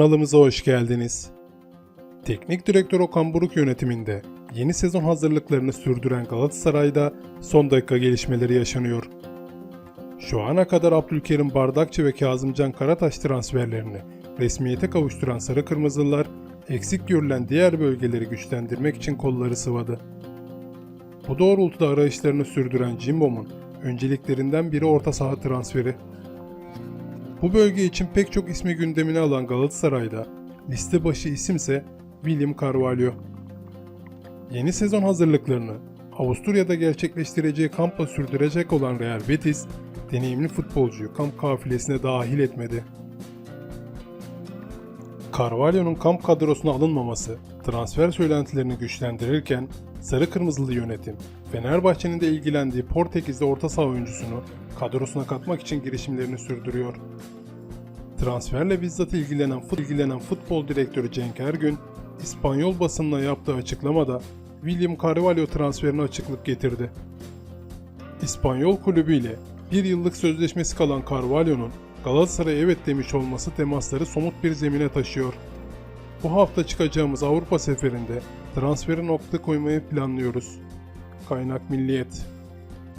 Kanalımıza hoş geldiniz. Teknik direktör Okan Buruk yönetiminde yeni sezon hazırlıklarını sürdüren Galatasaray'da son dakika gelişmeleri yaşanıyor. Şu ana kadar Abdülkerim Bardakçı ve Kazımcan Karataş transferlerini resmiyete kavuşturan Sarı Kırmızılılar, eksik görülen diğer bölgeleri güçlendirmek için kolları sıvadı. Bu doğrultuda arayışlarını sürdüren Cimbom'un önceliklerinden biri orta saha transferi. Bu bölge için pek çok ismi gündemine alan Galatasaray'da liste başı isimse William Carvalho. Yeni sezon hazırlıklarını Avusturya'da gerçekleştireceği kampla sürdürecek olan Real Betis, deneyimli futbolcuyu kamp kafilesine dahil etmedi. Carvalho'nun kamp kadrosuna alınmaması transfer söylentilerini güçlendirirken Sarı Kırmızılı yönetim Fenerbahçe'nin de ilgilendiği Portekizli orta saha oyuncusunu kadrosuna katmak için girişimlerini sürdürüyor. Transferle bizzat ilgilenen, fut, ilgilenen futbol direktörü Cenk Ergün, İspanyol basınına yaptığı açıklamada William Carvalho transferine açıklık getirdi. İspanyol kulübüyle bir yıllık sözleşmesi kalan Carvalho'nun Galatasaray'a evet demiş olması temasları somut bir zemine taşıyor. Bu hafta çıkacağımız Avrupa seferinde transferi nokta koymayı planlıyoruz. Kaynak Milliyet